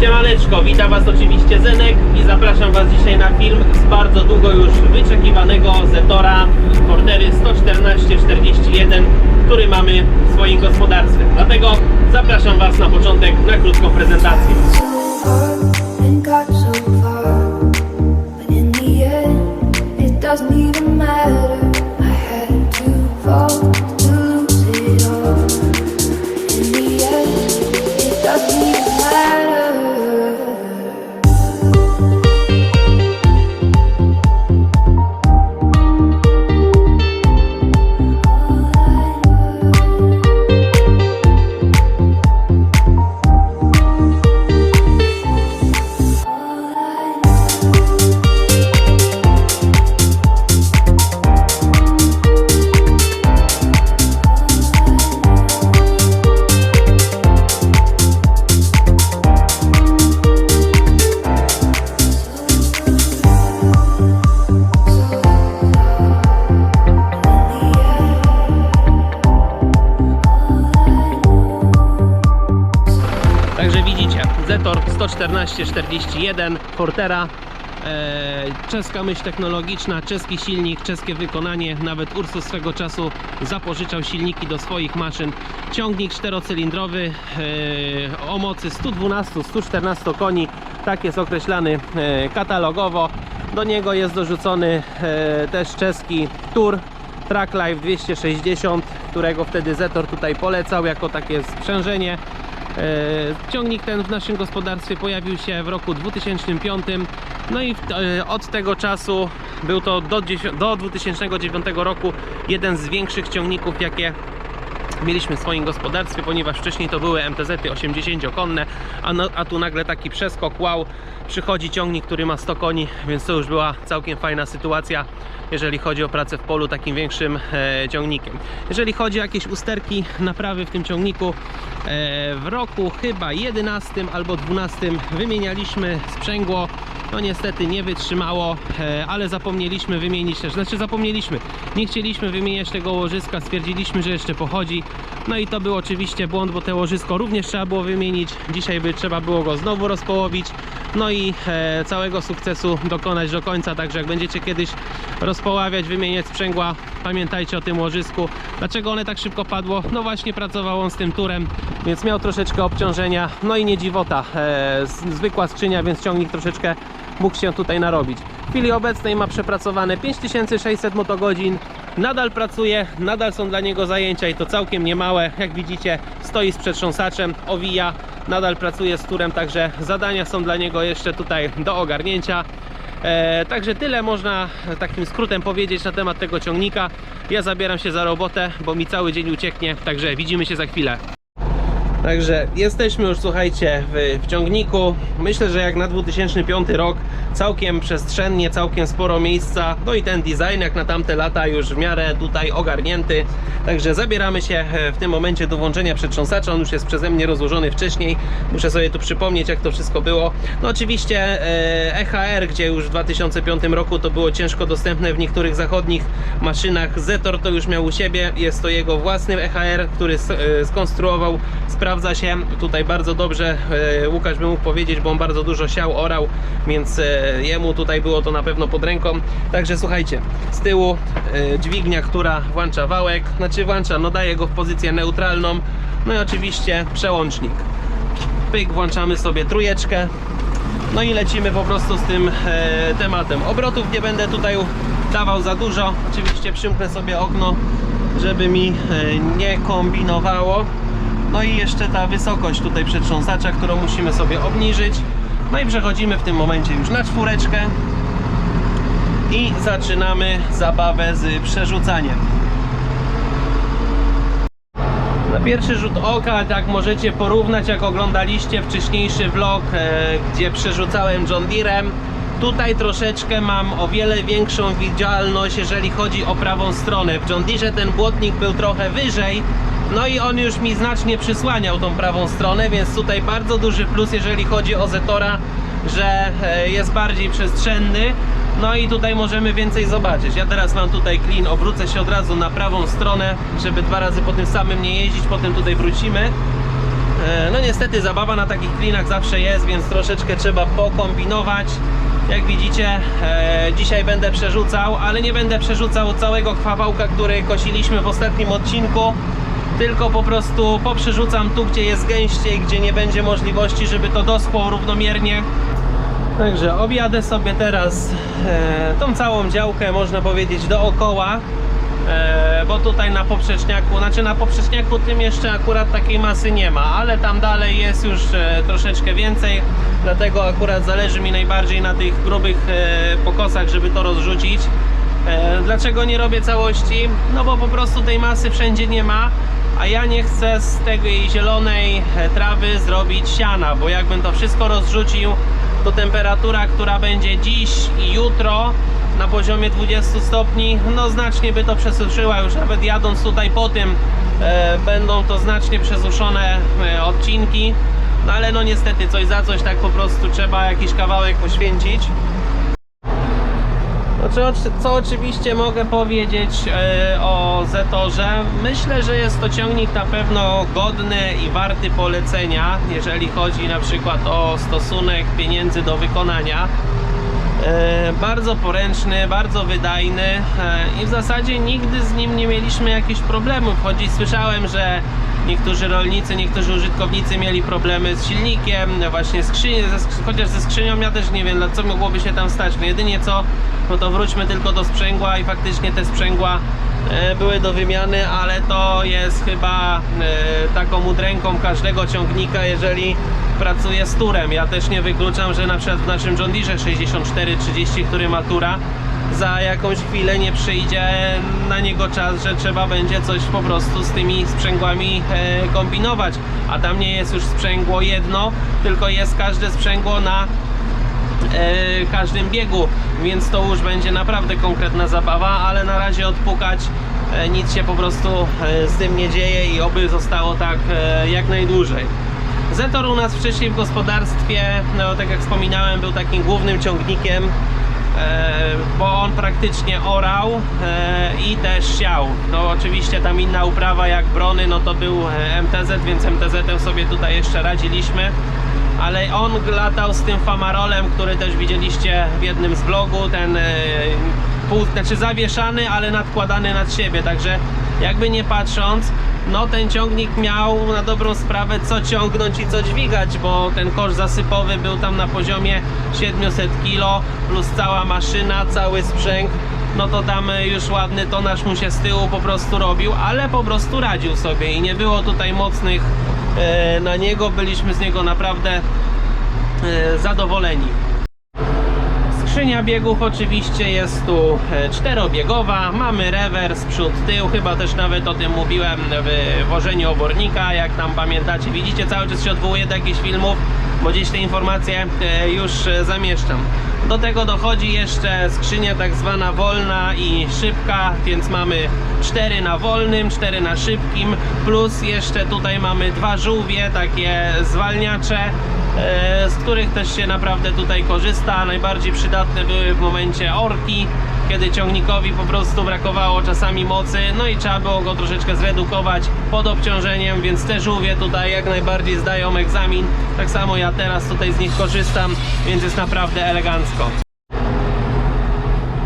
Siemaneczko, witam Was oczywiście Zenek i zapraszam Was dzisiaj na film z bardzo długo już wyczekiwanego Zetora Fortery 11441, który mamy w swoim gospodarstwie. Dlatego zapraszam Was na początek na krótką prezentację. so 1441 Portera e, czeska myśl technologiczna, czeski silnik, czeskie wykonanie, nawet Ursus swego czasu zapożyczał silniki do swoich maszyn. Ciągnik czterocylindrowy e, o mocy 112-114 koni, tak jest określany e, katalogowo. Do niego jest dorzucony też czeski Tour Tracklife 260, którego wtedy Zetor tutaj polecał jako takie sprzężenie E, Ciągnik ten w naszym gospodarstwie pojawił się w roku 2005. No i e, od tego czasu był to do, 10 do 2009 roku jeden z większych ciągników, jakie mieliśmy w swoim gospodarstwie, ponieważ wcześniej to były MTZ-y 80-konne, a, no, a tu nagle taki przeskok, wow, przychodzi ciągnik, który ma 100 koni, więc to już była całkiem fajna sytuacja, jeżeli chodzi o pracę w polu takim większym e, ciągnikiem. Jeżeli chodzi o jakieś usterki, naprawy w tym ciągniku, w roku chyba 11 albo 12 wymienialiśmy sprzęgło, no niestety nie wytrzymało, e, ale zapomnieliśmy wymienić też, znaczy zapomnieliśmy, nie chcieliśmy wymieniać tego łożyska, stwierdziliśmy, że jeszcze pochodzi. No i to był oczywiście błąd, bo te łożysko również trzeba było wymienić. Dzisiaj by trzeba było go znowu rozpołowić. No i e, całego sukcesu dokonać do końca, także jak będziecie kiedyś rozpoławiać, wymieniać sprzęgła, pamiętajcie o tym łożysku. Dlaczego one tak szybko padło? No właśnie pracował on z tym turem, więc miał troszeczkę obciążenia. No i nie dziwota, e, zwykła skrzynia, więc ciągnik troszeczkę mógł się tutaj narobić. W chwili obecnej ma przepracowane 5600 motogodzin, nadal pracuje, nadal są dla niego zajęcia i to całkiem niemałe. Jak widzicie, stoi z przetrząsaczem, owija, nadal pracuje z turem, także zadania są dla niego jeszcze tutaj do ogarnięcia. E, także tyle można takim skrótem powiedzieć na temat tego ciągnika. Ja zabieram się za robotę, bo mi cały dzień ucieknie, także widzimy się za chwilę. Także jesteśmy już, słuchajcie, w, w ciągniku. Myślę, że jak na 2005 rok, całkiem przestrzennie, całkiem sporo miejsca. No i ten design, jak na tamte lata, już w miarę tutaj ogarnięty. Także zabieramy się e, w tym momencie do włączenia przetrząsacza. On już jest przeze mnie rozłożony wcześniej. Muszę sobie tu przypomnieć, jak to wszystko było. No oczywiście e, EHR, gdzie już w 2005 roku to było ciężko dostępne w niektórych zachodnich maszynach. Zetor to już miał u siebie. Jest to jego własny EHR, który e, skonstruował. Sprawdza się tutaj bardzo dobrze. e, Łukasz by mógł powiedzieć, bo on bardzo dużo siał, orał, więc e, jemu tutaj było to na pewno pod ręką. Także słuchajcie, z tyłu e, dźwignia, która włącza wałek, znaczy włącza, no daje go w pozycję neutralną. No i oczywiście przełącznik. Pyk, włączamy sobie trójeczkę. No i lecimy po prostu z tym tematem. Obrotów nie będę tutaj dawał za dużo. Oczywiście przymknę sobie okno, żeby mi nie kombinowało. No i jeszcze ta wysokość tutaj przetrząsacza, którą musimy sobie obniżyć. No i przechodzimy w tym momencie już na czwóreczkę i zaczynamy zabawę z przerzucaniem. Na pierwszy rzut oka, tak możecie porównać, jak oglądaliście wcześniejszy vlog, e, gdzie przerzucałem John Deerem. Tutaj troszeczkę mam o wiele większą widzialność, jeżeli chodzi o prawą stronę. W John Deere ten błotnik był trochę wyżej, no i on już mi znacznie przysłaniał tą prawą stronę, więc tutaj bardzo duży plus, jeżeli chodzi o Zetora, że e, jest bardziej przestrzenny. No i tutaj możemy więcej zobaczyć. Ja teraz mam tutaj clean, obrócę się od razu na prawą stronę, żeby dwa razy po tym samym nie jeździć, potem tutaj wrócimy. E, No niestety zabawa na takich klinach zawsze jest, więc troszeczkę trzeba pokombinować. Jak widzicie, e, dzisiaj będę przerzucał, ale nie będę przerzucał całego chwawałka, który kosiliśmy w ostatnim odcinku, tylko po prostu poprzerzucam tu, gdzie jest gęściej, gdzie nie będzie możliwości, żeby to doschło równomiernie. Także objadę sobie teraz e, tą całą działkę, można powiedzieć, dookoła. E, bo tutaj na poprzeczniaku, znaczy na poprzeczniaku tym jeszcze akurat takiej masy nie ma, ale tam dalej jest już e, troszeczkę więcej, dlatego akurat zależy mi najbardziej na tych grubych e, pokosach, żeby to rozrzucić. E, dlaczego nie robię całości? No bo po prostu tej masy wszędzie nie ma, a ja nie chcę z tej zielonej e, trawy zrobić siana, bo jakbym to wszystko rozrzucił, to temperatura, która będzie dziś i jutro na poziomie 20 stopni, no znacznie by to przesuszyła. Już nawet jadąc tutaj po tym, e, będą to znacznie przesuszone e, odcinki. No ale no niestety coś za coś tak po prostu trzeba jakiś kawałek poświęcić. Znaczy, co oczywiście mogę powiedzieć e, o Zetorze? Myślę, że jest to ciągnik na pewno godny i warty polecenia, jeżeli chodzi na przykład o stosunek pieniędzy do wykonania. E, bardzo poręczny, bardzo wydajny e, i w zasadzie nigdy z nim nie mieliśmy jakichś problemów. Choć słyszałem, że niektórzy rolnicy, niektórzy użytkownicy mieli problemy z silnikiem, właśnie skrzynię, chociaż ze skrzynią ja też nie wiem, co mogłoby się tam stać. No jedynie co, no to wróćmy tylko do sprzęgła i faktycznie te sprzęgła e, były do wymiany, ale to jest chyba e, taką udręką każdego ciągnika, jeżeli pracuje z turem. Ja też nie wykluczam, że na przykład w naszym John Deere 6430, który ma tura, za jakąś chwilę nie przyjdzie na niego czas, że trzeba będzie coś po prostu z tymi sprzęgłami e, kombinować. A tam nie jest już sprzęgło jedno, tylko jest każde sprzęgło na e, każdym biegu, więc to już będzie naprawdę konkretna zabawa, ale na razie odpukać e, nic się po prostu z tym nie dzieje i oby zostało tak jak najdłużej. Zetor u nas wcześniej w gospodarstwie, no tak jak wspominałem, był takim głównym ciągnikiem, bo on praktycznie orał e, i też siał. No oczywiście tam inna uprawa jak brony, no to był e, MTZ, więc MTZ-em sobie tutaj jeszcze radziliśmy ale on latał z tym famarolem, który też widzieliście w jednym z vlogu, ten e, pół, znaczy zawieszany, ale nadkładany nad siebie, także jakby nie patrząc, no ten ciągnik miał na dobrą sprawę co ciągnąć i co dźwigać, bo ten kosz zasypowy był tam na poziomie 700 kg plus cała maszyna, cały sprzęg. No to tam już ładny tonaż mu się z tyłu po prostu robił, ale po prostu radził sobie. I nie było tutaj mocnych e, na niego, byliśmy z niego naprawdę e, zadowoleni. Skrzynia biegów oczywiście jest tu e, czterobiegowa, mamy rewers, przód, tył, chyba też nawet o tym mówiłem w wożeniu obornika, jak tam pamiętacie, widzicie, cały czas się odwołuję do jakichś filmów, bo gdzieś te informacje e, już e, zamieszczam. Do tego dochodzi jeszcze skrzynia tak zwana wolna i szybka, więc mamy 4 na wolnym, 4 na szybkim, plus jeszcze tutaj mamy dwa żółwie, takie zwalniacze, z których też się naprawdę tutaj korzysta. Najbardziej przydatne były w momencie orki, kiedy ciągnikowi po prostu brakowało czasami mocy, no i trzeba było go troszeczkę zredukować pod obciążeniem, więc te żółwie tutaj jak najbardziej zdają egzamin. Tak samo ja teraz tutaj z nich korzystam, więc jest naprawdę elegancko.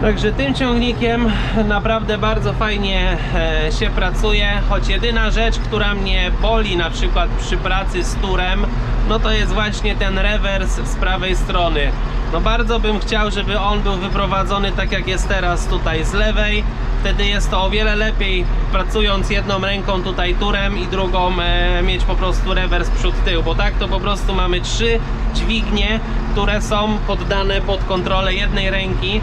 Także tym ciągnikiem naprawdę bardzo fajnie e, się pracuje, choć jedyna rzecz, która mnie boli na przykład przy pracy z turem, no to jest właśnie ten rewers z prawej strony. No bardzo bym chciał, żeby on był wyprowadzony tak jak jest teraz tutaj z lewej. Wtedy jest to o wiele lepiej pracując jedną ręką tutaj turem i drugą e, mieć po prostu rewers przód tył, bo tak to po prostu mamy trzy dźwignie, które są poddane pod kontrolę jednej ręki.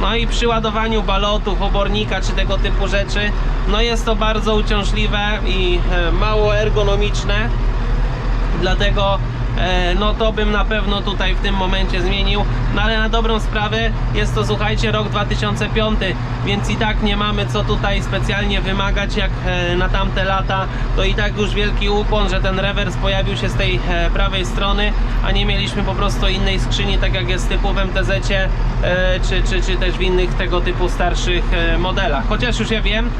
No i przy ładowaniu balotów, obornika czy tego typu rzeczy, no jest to bardzo uciążliwe i e, mało ergonomiczne. Dlatego e, no to bym na pewno tutaj w tym momencie zmienił. No ale na dobrą sprawę jest to słuchajcie rok 2005, więc i tak nie mamy co tutaj specjalnie wymagać jak e, na tamte lata. To i tak już wielki ukłon, że ten rewers pojawił się z tej e, prawej strony, a nie mieliśmy po prostu innej skrzyni, tak jak jest typu w MTZ czy, czy, czy też w innych tego typu starszych modelach. Chociaż już ja wiem,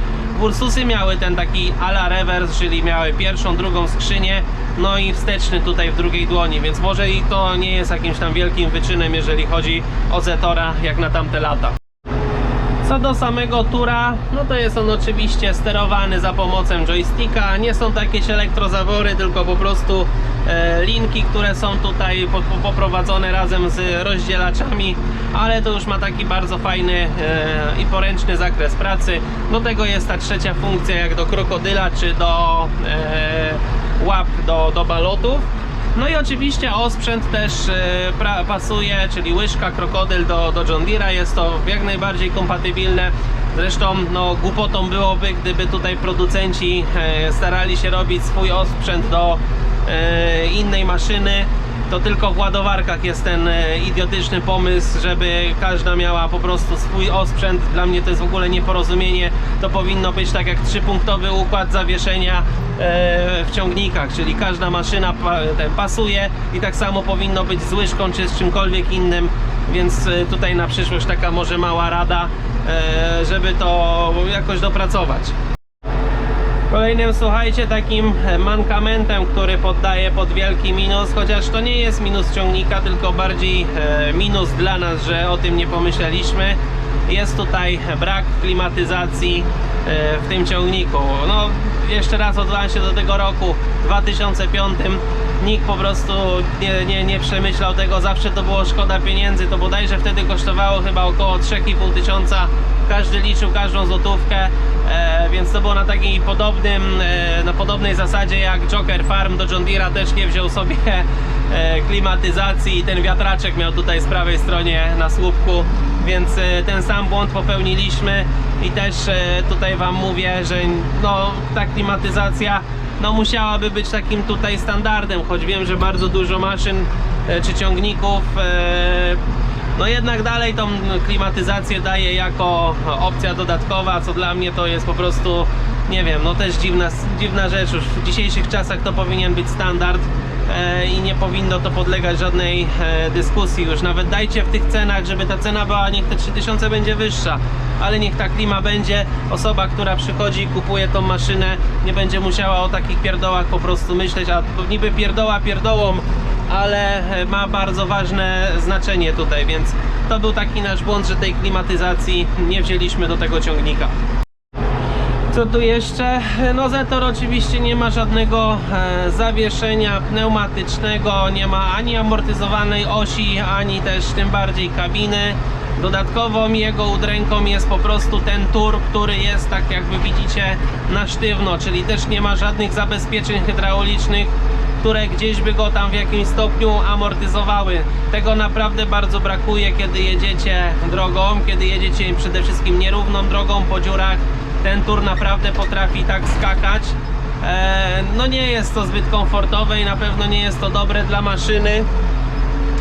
Ursusy miały ten taki ala rewers, czyli miały pierwszą, drugą skrzynię, no i wsteczny tutaj w drugiej dłoni, więc może i to nie jest jakimś tam wielkim wyczynem, jeżeli chodzi o Zetora, jak na tamte lata. Co do samego tura, no to jest on oczywiście sterowany za pomocą joysticka. Nie są to jakieś elektrozawory, tylko po prostu e, linki, które są tutaj po, po, poprowadzone razem z rozdzielaczami, ale to już ma taki bardzo fajny e, i poręczny zakres pracy. Do tego jest ta trzecia funkcja, jak do krokodyla czy do e, łap do, do balotów. No i oczywiście osprzęt też e, pra, pasuje, czyli łyżka, krokodyl do, do John Deere'a, jest to jak najbardziej kompatybilne. Zresztą no, głupotą byłoby, gdyby tutaj producenci e, starali się robić swój osprzęt do e, innej maszyny. To tylko w ładowarkach jest ten e, idiotyczny pomysł, żeby każda miała po prostu swój osprzęt. Dla mnie to jest w ogóle nieporozumienie. To powinno być tak jak trzypunktowy układ zawieszenia e, w ciągnikach, czyli każda maszyna pasuje i tak samo powinno być z łyżką czy z czymkolwiek innym, więc e, tutaj na przyszłość taka może mała rada, żeby to jakoś dopracować. Kolejnym, słuchajcie, takim mankamentem, który poddaje pod wielki minus, chociaż to nie jest minus ciągnika, tylko bardziej e, minus dla nas, że o tym nie pomyśleliśmy. Jest tutaj brak klimatyzacji e, w tym ciągniku. No, jeszcze raz odwołam się do tego roku 2005. Nikt po prostu nie, nie, nie przemyślał tego, zawsze to było szkoda pieniędzy. To bodajże wtedy kosztowało chyba około 3,5 tysiąca. Każdy liczył każdą złotówkę, e, więc to było na takiej podobnym, e, na podobnej zasadzie jak Joker Farm do John Deere'a też nie wziął sobie e, klimatyzacji i ten wiatraczek miał tutaj z prawej stronie na słupku, więc e, ten sam błąd popełniliśmy i też e, tutaj Wam mówię, że no, ta klimatyzacja no, musiałaby być takim tutaj standardem, choć wiem, że bardzo dużo maszyn e, czy ciągników e, no jednak dalej tą klimatyzację daje jako opcja dodatkowa, co dla mnie to jest po prostu, nie wiem, no też dziwna, dziwna rzecz. Już w dzisiejszych czasach to powinien być standard e, i nie powinno to podlegać żadnej e, dyskusji już. Nawet dajcie w tych cenach, żeby ta cena była, niech te 3000 będzie wyższa, ale niech ta klima będzie. Osoba, która przychodzi i kupuje tą maszynę, nie będzie musiała o takich pierdołach po prostu myśleć, a niby pierdoła pierdołą, ale ma bardzo ważne znaczenie tutaj, więc to był taki nasz błąd, że tej klimatyzacji nie wzięliśmy do tego ciągnika. Co tu jeszcze? No Zetor oczywiście nie ma żadnego e, zawieszenia pneumatycznego, nie ma ani amortyzowanej osi, ani też tym bardziej kabiny. Dodatkową jego udręką jest po prostu ten tur, który jest tak jakby widzicie na sztywno, czyli też nie ma żadnych zabezpieczeń hydraulicznych, które gdzieś by go tam w jakimś stopniu amortyzowały. Tego naprawdę bardzo brakuje, kiedy jedziecie drogą, kiedy jedziecie przede wszystkim nierówną drogą po dziurach. Ten tur naprawdę potrafi tak skakać. E, no nie jest to zbyt komfortowe i na pewno nie jest to dobre dla maszyny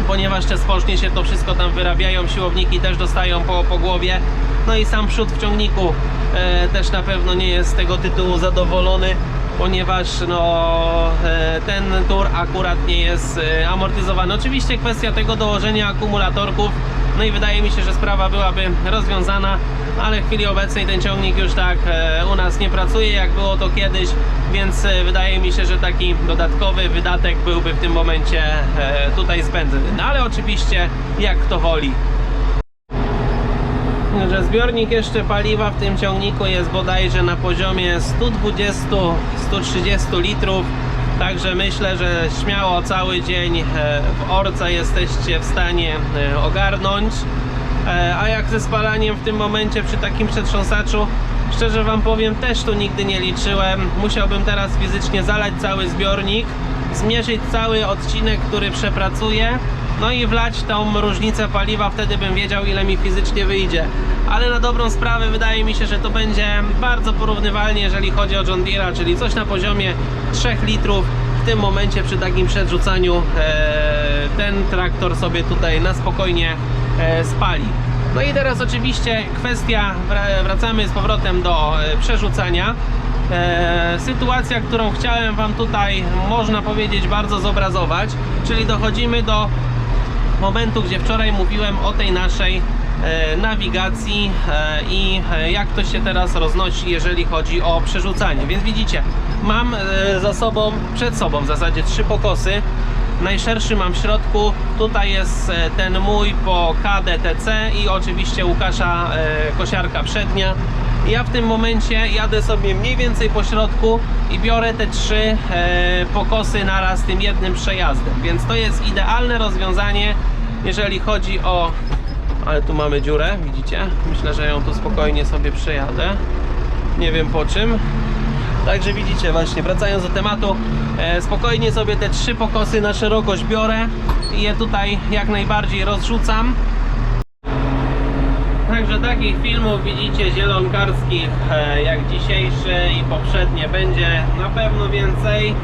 ponieważ te spożnie się to wszystko tam wyrabiają, siłowniki też dostają po, po głowie. No i sam przód w ciągniku e, też na pewno nie jest z tego tytułu zadowolony, ponieważ no, e, ten tur akurat nie jest e, amortyzowany. Oczywiście kwestia tego dołożenia akumulatorków, no i wydaje mi się, że sprawa byłaby rozwiązana, ale w chwili obecnej ten ciągnik już tak e, u nas nie pracuje jak było to kiedyś, więc wydaje mi się, że taki dodatkowy wydatek byłby w tym momencie tutaj zbędny. No ale oczywiście jak kto woli. Że zbiornik jeszcze paliwa w tym ciągniku jest bodajże na poziomie 120-130 litrów. Także myślę, że śmiało cały dzień e, w orce jesteście w stanie e, ogarnąć. E, A jak ze spalaniem w tym momencie przy takim przetrząsaczu, szczerze Wam powiem, też tu nigdy nie liczyłem. Musiałbym teraz fizycznie zalać cały zbiornik, zmierzyć cały odcinek, który przepracuję, no i wlać tą różnicę paliwa, wtedy bym wiedział ile mi fizycznie wyjdzie. Ale na dobrą sprawę wydaje mi się, że to będzie bardzo porównywalnie, jeżeli chodzi o John Deere'a, czyli coś na poziomie 3 litrów. W tym momencie przy takim przerzucaniu e, ten traktor sobie tutaj na spokojnie e, spali. No i teraz oczywiście kwestia, wra- wracamy z powrotem do e, przerzucania. Sytuacja, którą chciałem Wam tutaj, można powiedzieć, bardzo zobrazować, czyli dochodzimy do momentu, gdzie wczoraj mówiłem o tej naszej e, nawigacji e, i e, jak to się teraz roznosi, jeżeli chodzi o przerzucanie. Więc widzicie, mam za sobą, przed sobą w zasadzie trzy pokosy. Najszerszy mam w środku, tutaj jest ten mój po KDTC i oczywiście Łukasza kosiarka przednia. Ja w tym momencie jadę sobie mniej więcej po środku i biorę te trzy e, pokosy naraz tym jednym przejazdem. Więc to jest idealne rozwiązanie, jeżeli chodzi o... Ale tu mamy dziurę, widzicie? Myślę, że ją tu spokojnie sobie przejadę. Nie wiem po czym. Także widzicie właśnie, wracając do tematu, e, spokojnie sobie te trzy pokosy na szerokość biorę i je tutaj jak najbardziej rozrzucam. Także takich filmów widzicie zielonkarskich e, jak dzisiejszy i poprzednie będzie na pewno więcej.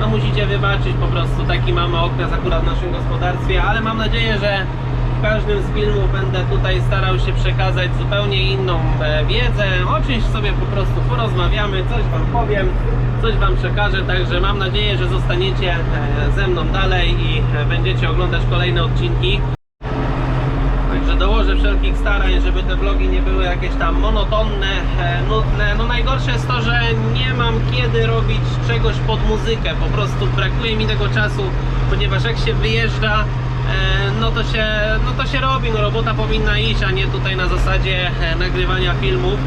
No musicie wybaczyć, po prostu taki mamy okres akurat w naszym gospodarstwie, ale mam nadzieję, że w każdym z filmów będę tutaj starał się przekazać zupełnie inną e, wiedzę. O czymś sobie po prostu porozmawiamy, coś Wam powiem, coś Wam przekażę, także mam nadzieję, że zostaniecie e, ze mną dalej i będziecie oglądać kolejne odcinki. Także dołożę wszelkich starań, żeby te vlogi nie były jakieś tam monotonne, e, nudne. No najgorsze jest to, że nie mam kiedy robić czegoś pod muzykę. Po prostu brakuje mi tego czasu, ponieważ jak się wyjeżdża, e, no to się, no to się robi. No robota powinna iść, a nie tutaj na zasadzie e, nagrywania filmów.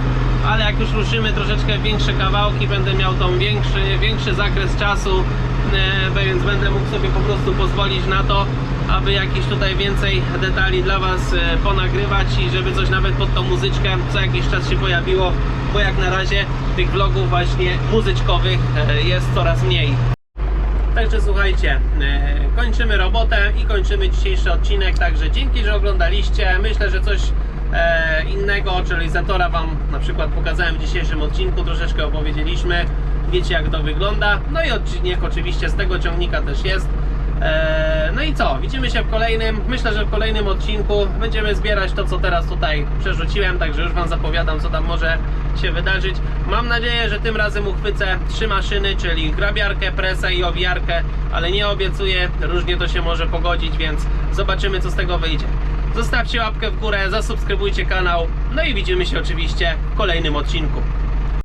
Ale jak już ruszymy troszeczkę większe kawałki, będę miał tą większy, większy zakres czasu, więc będę mógł sobie po prostu pozwolić na to, aby jakieś tutaj więcej detali dla Was e, ponagrywać i żeby coś nawet pod tą muzyczkę co jakiś czas się pojawiło, bo jak na razie tych vlogów właśnie muzyczkowych e, jest coraz mniej. Także słuchajcie, e, kończymy robotę i kończymy dzisiejszy odcinek. Także dzięki, że oglądaliście. Myślę, że coś innego od realizatora Wam na przykład pokazałem w dzisiejszym odcinku. Troszeczkę opowiedzieliśmy. Wiecie jak to wygląda. No i odcinek oczywiście z tego ciągnika też jest. E, No i co? Widzimy się w kolejnym. Myślę, że w kolejnym odcinku będziemy zbierać to, co teraz tutaj przerzuciłem. Także już Wam zapowiadam, co tam może się wydarzyć. Mam nadzieję, że tym razem uchwycę trzy maszyny, czyli grabiarkę, presę i owijarkę, ale nie obiecuję, różnie to się może pogodzić, więc zobaczymy, co z tego wyjdzie. Zostawcie łapkę w górę, zasubskrybujcie kanał, no i widzimy się oczywiście w kolejnym odcinku.